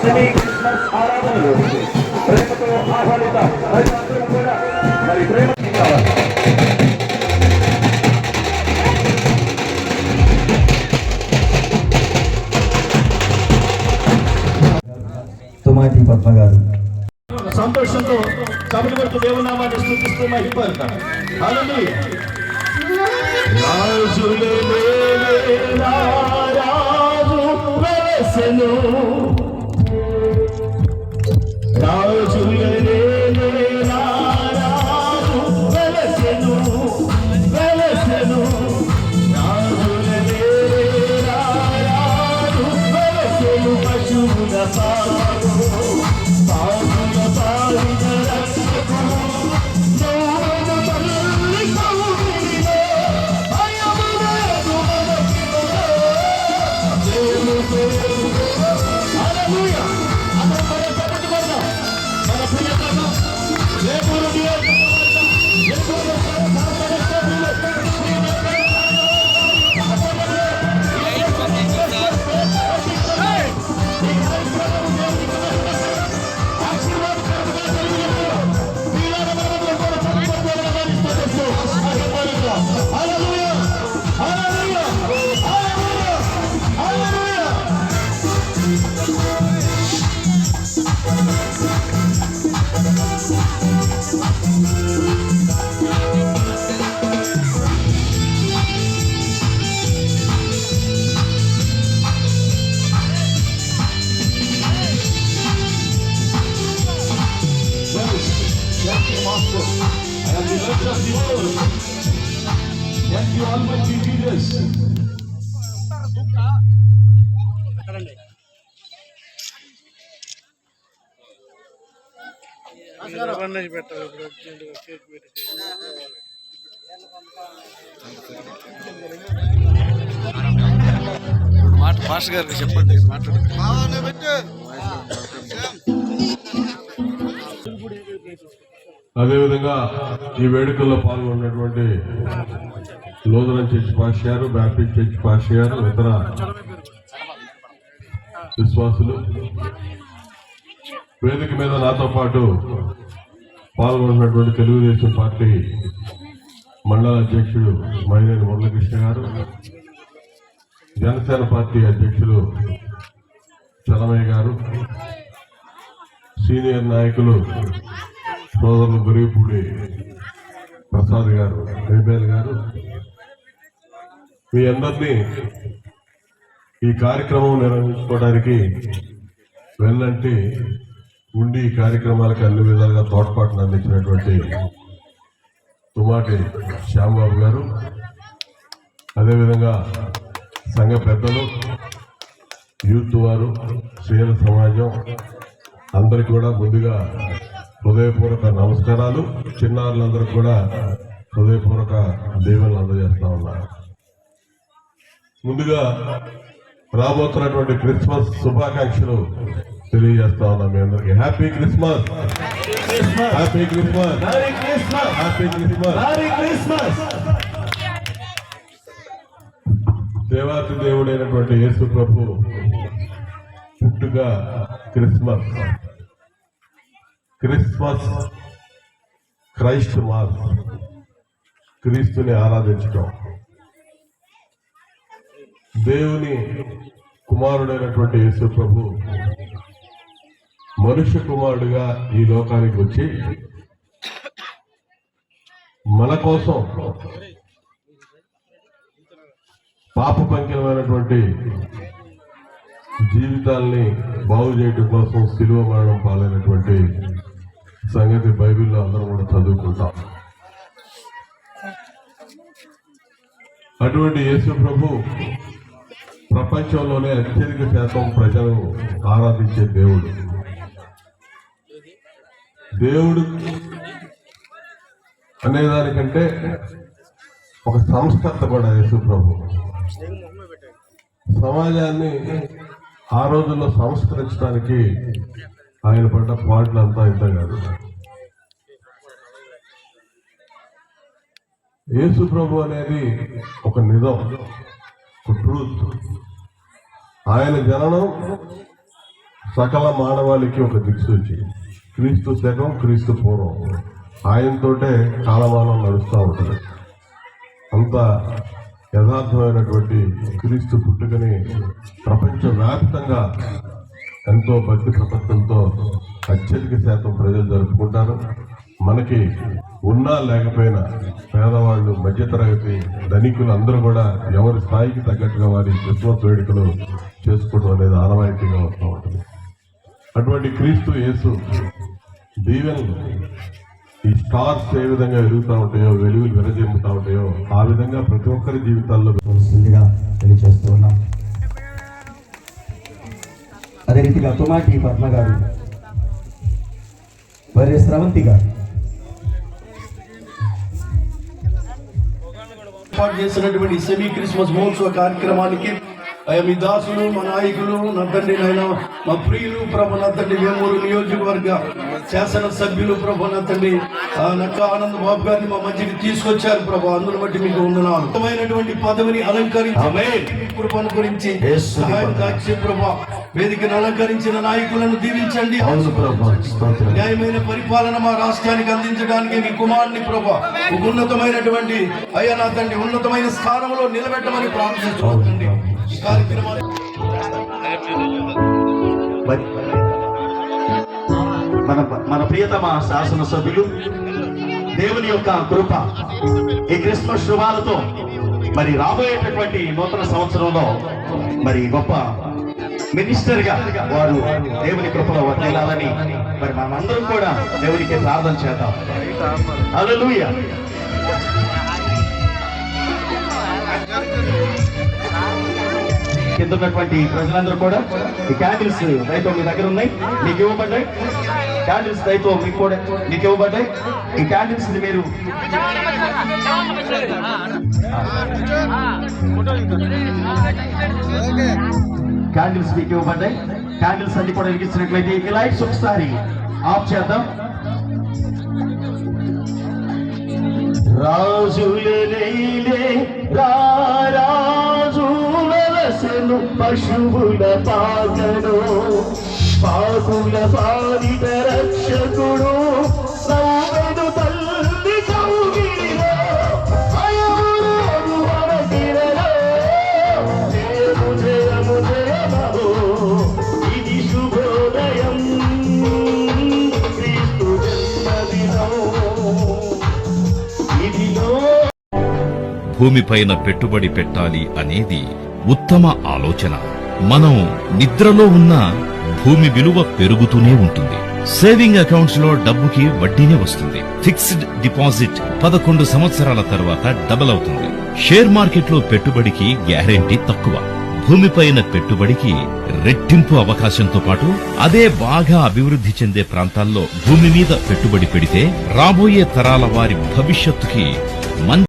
Semi Christmas ఆరాధనలు. ప్రేమతో ఆహ్వానిత మరి అందరం కూడా మరి ప్రేమ తుమాటి పద్మ గారు. సంతోషంతో కబులు కొడుతూ దేవునామాన్ని స్థుతిస్తూ మహిపడతాం హల్లెలూయా. రాజులే రాజు పశువుల Master. I am the Lord of the world. Thank you, Almighty Jesus. పెట్టాలి ఇప్పుడు కేక్ మాట మాస్టర్ గారికి చెప్పండి మాట్లాడు అదేవిధంగా ఈ వేడుకల్లో పాల్గొన్నటువంటి లోదరం చర్చి పాషియారు బ్యాప్టిస్ట్ చర్చి పాషియారు గారు ఇతర విశ్వాసులు వేదిక మీద నాతో పాటు పాల్గొన్నటువంటి తెలుగుదేశం పార్టీ మండల అధ్యక్షుడు మైనేని మురళకృష్ణ గారు జనసేన పార్టీ అధ్యక్షులు చలమయ్య గారు సీనియర్ నాయకులు సోదరులు గురిపూడి ప్రసాద్ గారు రేబేల్ గారు. మీ అందరినీ ఈ కార్యక్రమం నిర్వహించుకోవడానికి వెళ్ళంటి ఉండి ఈ కార్యక్రమాలకు అన్ని విధాలుగా తోడ్పాటును అందించినటువంటి తుమాటి శ్యాంబాబు గారు. అదేవిధంగా సంఘ పెద్దలు యూత్ వారు స్త్రీల సమాజం అందరికీ కూడా ముందుగా హృదయపూర్వక నమస్కారాలు. చిన్నారులందరికీ కూడా హృదయపూర్వక దీవెనలు అందజేస్తా ఉన్నారు. ముందుగా రాబోతున్నటువంటి క్రిస్మస్ శుభాకాంక్షలు తెలియజేస్తా ఉన్నాం మీ అందరికి. Happy Christmas happy Christmas! Happy Christmas! దేవాతి దేవుడైనటువంటి యేసు ప్రభు పుట్టుక క్రిస్మస్. Christmas Christ mass. క్రీస్తుని ఆరాధించటం. దేవుని కుమారుడైనటువంటి యేసు ప్రభు మనుష్య కుమారుడుగా ఈ లోకానికి వచ్చి మన కోసం పాప పంకిలమైనటువంటి జీవితాల్ని బాగు చేయడం కోసం సిలువ మరణం పాలైనటువంటి సంగతి బైబిల్లో అందరం కూడా చదువుకుంటాం. అటువంటి యేసు ప్రభు ప్రపంచంలోనే అత్యధిక శాతం ప్రజలు ఆరాధించే దేవుడు. దేవుడు అనేదానికంటే ఒక సంస్కర్త కూడా యేసు ప్రభు. సమాజాన్ని ఆ రోజుల్లో సంస్కరించడానికి ఆయన పడ్డ పాటలు అంతా ఇంత కాదు. యేసు ప్రభు అనేది ఒక నిజం ఒక ట్రూత్ ఆయన జననం సకల మానవాళికి ఒక దిక్సూచి. క్రీస్తు శకం క్రీస్తు పూర్వం. ఆయనతోటే కాలమానం నడుస్తూ ఉంటుంది. అంత యథార్థమైనటువంటి క్రీస్తు పుట్టుకని ప్రపంచవ్యాప్తంగా ఎంతో భక్తి ప్రపత్తంతో అత్యధిక శాతం ప్రజలు జరుపుకుంటారు. మనకి ఉన్నా లేకపోయినా పేదవాళ్ళు మధ్యతరగతి ధనికులు అందరూ కూడా ఎవరి స్థాయికి తగ్గట్టుగా వారి క్రిస్మస్ వేడుకలు చేసుకోవడం అనేది ఆనవాయితీగా వస్తూ ఉంటుంది. అటువంటి క్రీస్తు యేసు దీవెనలు ఈ స్టార్స్ ఏ విధంగా వెలుగుతూ ఉంటాయో వెలుగులు విరజిమ్ముతూ ఉంటాయో ఆ విధంగా ప్రతి ఒక్కరి జీవితాల్లో తెలియజేస్తూ అదే రీతిగా తుమాటి పద్మ గారు. మరి స్రవంతి గారు. ఏర్పాటు చేసినటువంటి సెమీ క్రిస్మస్ మహోత్సవ కార్యక్రమానికి అయ్యా మీ దాసులు మా నాయకులు నా తండ్రి నాయన మా ప్రియులు ప్రభు నా తండ్రి వేమూరు నియోజకవర్గ శాసన సభ్యులు ప్రభు నా తండ్రి ఆ నక్క ఆనంద్ బాబు గారిని మా మధ్యకి తీసుకొచ్చారు ప్రభు. అందును బట్టి మీకు ఉత్తమమైనటువంటి పదవిని అలంకరించి కృపను గురించి సహాయం దాచి ప్రభు. వేదికను అలంకరించిన నాయకులను దీవించండి. న్యాయమైన పరిపాలన మా రాష్ట్రానికి అందించడానికి మీ కుమారుని ప్రభా ఉన్నతమైనటువంటి అయ్యా నా తండ్రి ఉన్నతమైన స్థానంలో నిలబెట్టమని మరి మన మన ప్రియతమ శాసనసభ్యులు దేవుని యొక్క కృప ఈ క్రిస్మస్ శుభాలతో మరి రాబోయేటటువంటి నూతన సంవత్సరంలో మరి గొప్ప మినిస్టర్గా వారు దేవుని కృపలో వర్తిల్లాలని మరి మనమందరం కూడా దేవునికి ప్రార్థన చేద్దాం హల్లెలూయా కింద ఉన్నటువంటి ప్రజలందరూ కూడా ఈ క్యాండిల్స్ దయతో మీ దగ్గర ఉన్నాయి మీకు ఇవ్వబడ్డాయి క్యాండిల్స్ దయతో మీకు కూడా మీకు ఇవ్వబడ్డాయి ఈ క్యాండిల్స్ మీరు మీరు క్యాండిల్స్ మీకు ఇవ్వబడ్డాయి. క్యాండిల్స్ అన్ని కూడా వెలిగించినట్లయితే ఈ లైట్స్ ఒకసారి ఆఫ్ చేద్దాం. రాజులే రాజు పశువుల పాకడు పాకుల పాలిత రక్షకుడు భూమిపైన పెట్టుబడి పెట్టాలి అనేది ఉత్తమ ఆలోచన. మనం నిద్రలో ఉన్న భూమి విలువ పెరుగుతూనే ఉంటుంది. సేవింగ్ అకౌంట్స్లో డబ్బుకి వడ్డీనే వస్తుంది. ఫిక్స్డ్ డిపాజిట్ పదకొండు సంవత్సరాల తర్వాత డబల్ అవుతుంది. షేర్ మార్కెట్లో పెట్టుబడికి గ్యారెంటీ తక్కువ. భూమిపైన పెట్టుబడికి రెట్టింపు అవకాశంతో పాటు అదే బాగా అభివృద్ధి చెందే ప్రాంతాల్లో భూమి మీద పెట్టుబడి పెడితే రాబోయే తరాల వారి భవిష్యత్తుకి మంచి